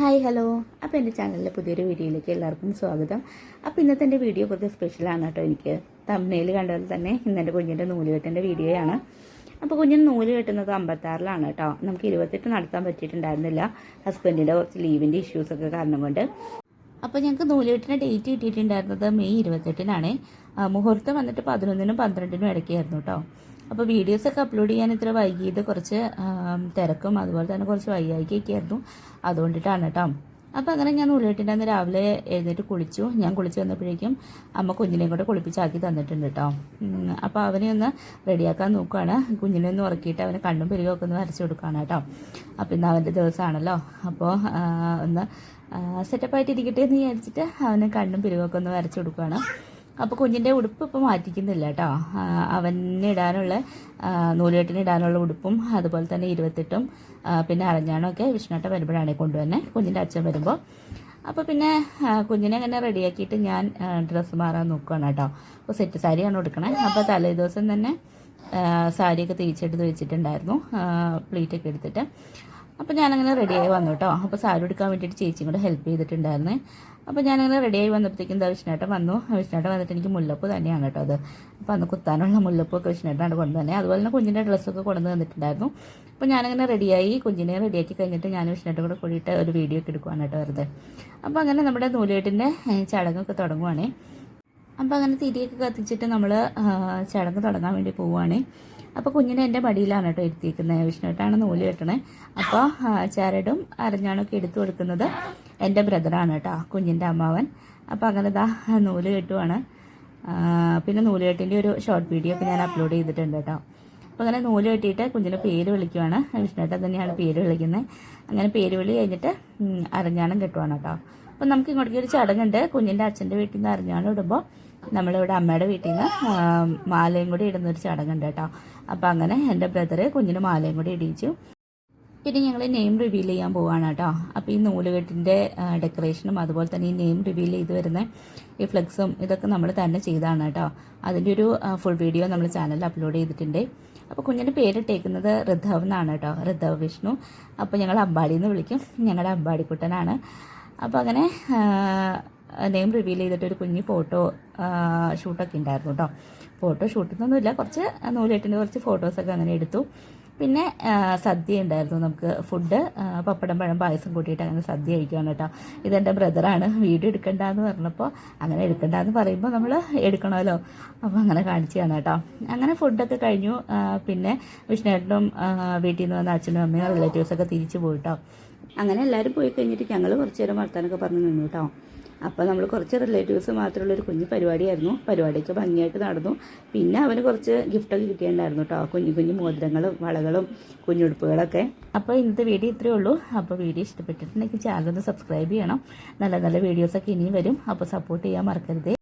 Hi hello. അപ്പോൾ എന്റെ ചാനലിലെ പുതിയൊരു വീഡിയോയിലേക്ക് എല്ലാവർക്കും സ്വാഗതം. അപ്പോൾ ഇന്നത്തെ എന്റെ വീഡിയോ കുറച്ച് സ്പെഷ്യലാണ് കേട്ടോ എനിക്ക്. തമിഴ്നയിൽ കണ്ടതിൽ തന്നെ ഇന്ന് എന്റെ കുഞ്ഞിന്റെ നൂൽ വീഡിയോയാണ് അപ്പോൾ കുഞ്ഞിന് നൂൽ കെട്ടുന്നത് അമ്പത്താറിലാണ് കേട്ടോ. നമുക്ക് ഇരുപത്തെട്ട് നടത്താൻ പറ്റിയിട്ടുണ്ടായിരുന്നില്ല. ഹസ്ബൻഡിന്റെ കുറച്ച് ലീവിന്റെ ഇഷ്യൂസൊക്കെ കാരണം കൊണ്ട്. അപ്പോൾ ഞങ്ങൾക്ക് നൂലുകെട്ടിന് ഡേറ്റ് കിട്ടിയിട്ടുണ്ടായിരുന്നത് മെയ് ഇരുപത്തെട്ടിനാണ്. മുഹൂർത്തം വന്നിട്ട് പതിനൊന്നിനും പന്ത്രണ്ടിനും ഇടയ്ക്കായിരുന്നു കേട്ടോ. അപ്പോൾ വീഡിയോസൊക്കെ അപ്ലോഡ് ചെയ്യാൻ ഇത്ര വൈകിയത് കുറച്ച് തിരക്കും അതുപോലെ തന്നെ കുറച്ച് വൈകായിക്കൊക്കെ ആയിരുന്നു. അതുകൊണ്ടിട്ടാണ് കേട്ടോ അപ്പോൾ അങ്ങനെ ഞാൻ ഉള്ളിട്ടുണ്ടെന്ന് രാവിലെ എഴുന്നേറ്റ് കുളിച്ചു. ഞാൻ കുളിച്ച് വന്നപ്പോഴേക്കും അമ്മ കുഞ്ഞിനെയും കൂടെ കുളിപ്പിച്ചാക്കി തന്നിട്ടുണ്ട് കേട്ടോ അപ്പോൾ അവനെ ഒന്ന് റെഡിയാക്കാൻ നോക്കുകയാണ് കുഞ്ഞിനെ ഒന്ന് ഉറക്കിയിട്ട് അവനെ കണ്ണും പെരുകൊക്കെ ഒന്ന് വരച്ച് കൊടുക്കുകയാണ് കേട്ടോ അപ്പോൾ ഇന്ന് അവന്റെ ദിവസമാണല്ലോ അപ്പോൾ ഒന്ന് സെറ്റപ്പായിട്ട് ഇരിക്കട്ടെ എന്ന് വിചാരിച്ചിട്ട് അവന് കണ്ണും പെരുകൊക്കെ ഒന്ന് വരച്ചു കൊടുക്കുകയാണ് അപ്പോൾ കുഞ്ഞിന്റെ ഉടുപ്പ് ഇപ്പോൾ മാറ്റിക്കുന്നില്ല കേട്ടോ. അവനിടാനുള്ള അവന് ഇടാനുള്ള ആ, നൂലുകെട്ടിന് ഇടാനുള്ള ഉടുപ്പും അതുപോലെ തന്നെ ഇരുപത്തെട്ടും പിന്നെ അരഞ്ഞാണമൊക്കെ വിഷ്ണുട്ട വരുമ്പോഴാണ് കൊണ്ടുവന്നെ കുഞ്ഞിന്റെ അച്ഛൻ വരുമ്പോൾ അപ്പോൾ പിന്നെ കുഞ്ഞിനെ അങ്ങനെ റെഡിയാക്കിയിട്ട് ഞാൻ ഡ്രസ്സ് മാറാൻ നോക്കുകയാണ് കേട്ടോ. അപ്പോൾ സെറ്റ് സാരിയാണ് കൊടുക്കണേ അപ്പോൾ തലേ ദിവസം തന്നെ സാരിയൊക്കെ തിരിച്ചെടുത്ത് വെച്ചിട്ടുണ്ടായിരുന്നു പ്ലീറ്റൊക്കെ എടുത്തിട്ട്. അപ്പോൾ ഞാനങ്ങനെ റെഡിയായി വന്നു കേട്ടോ അപ്പോൾ സാരി എടുക്കാൻ വേണ്ടിയിട്ട് ചേച്ചിയും കൂടെ ഹെൽപ്പ് ചെയ്തിട്ടുണ്ടായിരുന്നേ. അപ്പോൾ ഞാനങ്ങനെ റെഡിയായി വന്നപ്പോഴത്തേക്കും എന്താ വിഷ്ണേട്ടൻ വന്നു. വിഷ്ണേട്ടൻ വന്നിട്ട് എനിക്ക് മുല്ലപ്പ് തന്നെയാണ് കേട്ടോ അത്. അപ്പോൾ അന്ന് കുത്താനുള്ള മുല്ലപ്പൊക്കെ വിഷ്ണുട്ടാണ് കൊണ്ടുതന്നെ അതുപോലെ തന്നെ കുഞ്ഞിന്റെ ഡ്രസ്സൊക്കെ കൊണ്ടു തന്നിട്ടുണ്ടായിരുന്നു. അപ്പോൾ ഞാനങ്ങനെ റെഡിയായി കുഞ്ഞിനെ റെഡിയാക്കി കഴിഞ്ഞിട്ട് ഞാൻ വിഷ്ണേട്ടൻ കൂടെ കൂടിയിട്ട് ഒരു വീഡിയോ ഒക്കെ എടുക്കുവാണ് കേട്ടോ വെറുതെ. അപ്പോൾ അങ്ങനെ നമ്മുടെ നൂലുകെട്ടിന്റെ ചടങ്ങൊക്കെ തുടങ്ങുവാണേ. അപ്പോൾ അങ്ങനെ തിരിയൊക്കെ കത്തിച്ചിട്ട് നമ്മൾ ചടങ്ങ് തുടങ്ങാൻ വേണ്ടി പോവുകയാണ് അപ്പോൾ കുഞ്ഞിനെ എന്റെ മടിയിലാണ് കേട്ടോ ഇരുത്തിയിരിക്കുന്നത് വിഷ്ണുട്ടാണ് നൂൽ കെട്ടണേ. അപ്പോൾ ചരടും അരഞ്ഞാണൊക്കെ എടുത്തു കൊടുക്കുന്നത് എന്റെ ബ്രദറാണ് കേട്ടോ കുഞ്ഞിന്റെ അമ്മാവൻ. അപ്പോൾ അങ്ങനെ ഇതാ നൂൽ കെട്ടുവാണ്. പിന്നെ നൂൽ കെട്ടിന്റെ ഒരു ഷോർട്ട് വീഡിയോ ഒക്കെ ഞാൻ അപ്ലോഡ് ചെയ്തിട്ടുണ്ട് കേട്ടോ. അപ്പോൾ അങ്ങനെ നൂൽ കെട്ടിയിട്ട് കുഞ്ഞിന്റെ പേര് വിളിക്കുവാണ്. വിഷ്ണുട്ടൻ തന്നെയാണ് പേര് വിളിക്കുന്നത് അങ്ങനെ പേര് വിളി കഴിഞ്ഞിട്ട് അരഞ്ഞാണം കെട്ടുവാണ് കേട്ടോ. അപ്പം നമുക്ക് ഇങ്ങോട്ടേക്ക് ഒരു ചടങ്ങുണ്ട്. കുഞ്ഞിന്റെ അച്ഛന്റെ വീട്ടിൽ നിന്ന് അറിഞ്ഞാണ് ഇടുമ്പോൾ നമ്മളിവിടെ അമ്മയുടെ വീട്ടിൽ നിന്ന് മാലയും കൂടി ഇടുന്നൊരു ചടങ്ങുണ്ട് കേട്ടോ. അപ്പം അങ്ങനെ എന്റെ ബ്രദർ കുഞ്ഞിന് മാലയും കൂടി ഇടിയിച്ചു. പിന്നെ ഞങ്ങൾ നെയിം റിവീൽ ചെയ്യാൻ പോവാണ് കേട്ടോ. അപ്പോൾ ഈ നൂലുകെട്ടിന്റെ ഡെക്കറേഷനും അതുപോലെ തന്നെ ഈ നെയിം റിവീൽ ചെയ്ത് വരുന്ന ഈ ഫ്ലെക്സും ഇതൊക്കെ നമ്മൾ തന്നെ ചെയ്താണ് കേട്ടോ. അതിന്റെ ഒരു ഫുൾ വീഡിയോ നമ്മൾ ചാനലിൽ അപ്ലോഡ് ചെയ്തിട്ടുണ്ട്. അപ്പോൾ കുഞ്ഞിന്റെ പേരിട്ടേക്കുന്നത് ഋദ്ധവ് എന്നാണ് കേട്ടോ. ഋദ്ധവ് വിഷ്ണു. അപ്പോൾ ഞങ്ങൾ അമ്പാടി എന്ന് വിളിക്കും. ഞങ്ങളുടെ അമ്പാടിക്കുട്ടനാണ്. അപ്പോൾ അങ്ങനെ നെയിം റിവീൽ ചെയ്തിട്ട് ഒരു കുഞ്ഞ് ഫോട്ടോ ഷൂട്ടൊക്കെ ഉണ്ടായിരുന്നു കേട്ടോ ഫോട്ടോ ഷൂട്ടൊന്നുമില്ല കുറച്ച് നൂലേട്ടിന്റെ കുറച്ച് ഫോട്ടോസൊക്കെ അങ്ങനെ എടുത്തു. പിന്നെ സദ്യ ഉണ്ടായിരുന്നു നമുക്ക്. ഫുഡ് പപ്പടം പഴം പായസം കൂട്ടിയിട്ട് അങ്ങനെ സദ്യ കഴിക്കുകയാണ് കേട്ടോ ഇതെന്റെ ബ്രദറാണ് വീഡിയോ എടുക്കണ്ടെന്ന് പറഞ്ഞപ്പോൾ അങ്ങനെ എടുക്കണ്ടെന്ന് പറയുമ്പോൾ നമ്മൾ എടുക്കണമല്ലോ. അപ്പോൾ അങ്ങനെ കാണിച്ചതാണ് കേട്ടോ അങ്ങനെ ഫുഡൊക്കെ കഴിഞ്ഞു. പിന്നെ വിഷ്ണുവേട്ടനും വീട്ടിൽ നിന്ന് വന്ന അച്ഛനും അമ്മയും റിലേറ്റീവ്സൊക്കെ തിരിച്ചു പോയിട്ടോ അങ്ങനെ എല്ലാവരും പോയി കഴിഞ്ഞിട്ട് ഞങ്ങൾ കുറച്ച് നേരം വർത്താനൊക്കെ പറഞ്ഞ് നിന്നു കേട്ടോ അപ്പോൾ നമ്മൾ കുറച്ച് റിലേറ്റീവ്സ് മാത്രമുള്ള ഒരു കുഞ്ഞു പരിപാടിയായിരുന്നു. പരിപാടിയൊക്കെ ഭംഗിയായിട്ട് നടന്നു. പിന്നെ അവന് കുറച്ച് ഗിഫ്റ്റൊക്കെ കിട്ടിയിട്ടുണ്ടായിരുന്നു കേട്ടോ കുഞ്ഞു കുഞ്ഞു മോതിരങ്ങളും വളകളും കുഞ്ഞുടുപ്പുകളൊക്കെ. അപ്പോൾ ഇന്നത്തെ വീഡിയോ ഇത്രയേ ഉള്ളൂ. അപ്പോൾ വീഡിയോ ഇഷ്ടപ്പെട്ടിട്ടുണ്ടെങ്കിൽ ചാനൽ ഒന്ന് സബ്സ്ക്രൈബ് ചെയ്യണം. നല്ല നല്ല വീഡിയോസൊക്കെ ഇനിയും വരും. അപ്പോൾ സപ്പോർട്ട് ചെയ്യാൻ മറക്കരുതേ.